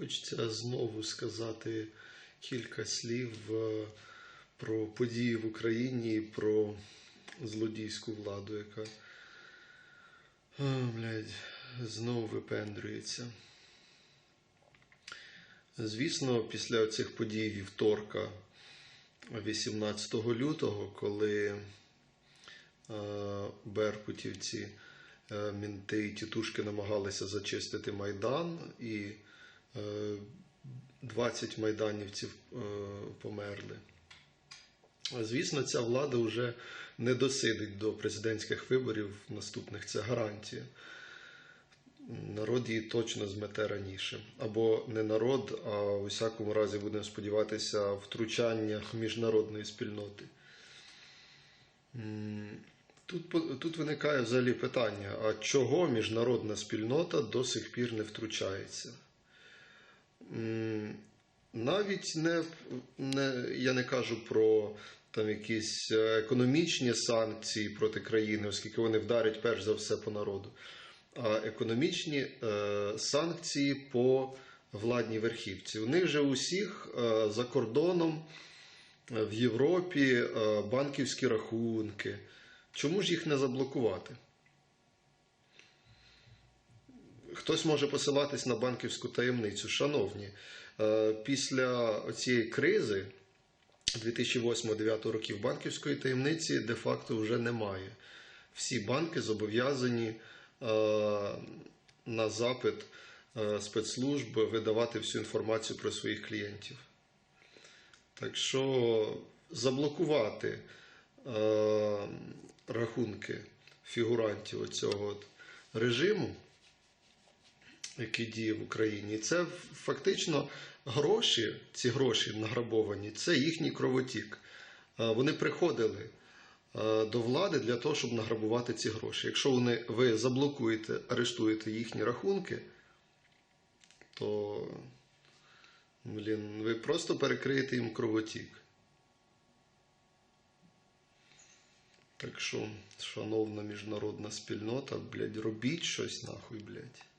Хочеться знову сказати кілька слів е, про події в Україні, про злодійську владу, яка о, блядь, знову випендрюється. Звісно, після цих подій вівторка, 18 лютого, коли е, беркутівці, е, мінти і тітушки намагалися зачистити Майдан, і 20 майданівців е, померли. Звісно, ця влада вже не досидить до президентських виборів наступних. Це гарантія. Народ її точно змете раніше. Або не народ, а у всякому разі будемо сподіватися втручання міжнародної спільноти. Тут, тут виникає взагалі питання: а чого міжнародна спільнота до сих пір не втручається? Навіть не, не я не кажу про там якісь е, економічні санкції проти країни, оскільки вони вдарять перш за все по народу, а економічні е, санкції по владній верхівці. У них же усіх е, за кордоном е, в Європі е, банківські рахунки. Чому ж їх не заблокувати? Хтось може посилатись на банківську таємницю. Шановні, е, після цієї кризи 2008-2009 років банківської таємниці де-факто вже немає. Всі банки зобов'язані е, на запит е, спецслужб видавати всю інформацію про своїх клієнтів. Так що заблокувати рахунки фігурантів цього режиму, який діє в Україні, це фактично гроші, ці гроші награбовані, це їхній кровотік. Вони приходили до влади для того, щоб награбувати ці гроші. Якщо вони, ви заблокуєте, арештуєте їхні рахунки, то блін, ви просто перекриєте їм кровотік. Так що, шановна міжнародна спільнота, блядь, робіть щось нахуй, блядь.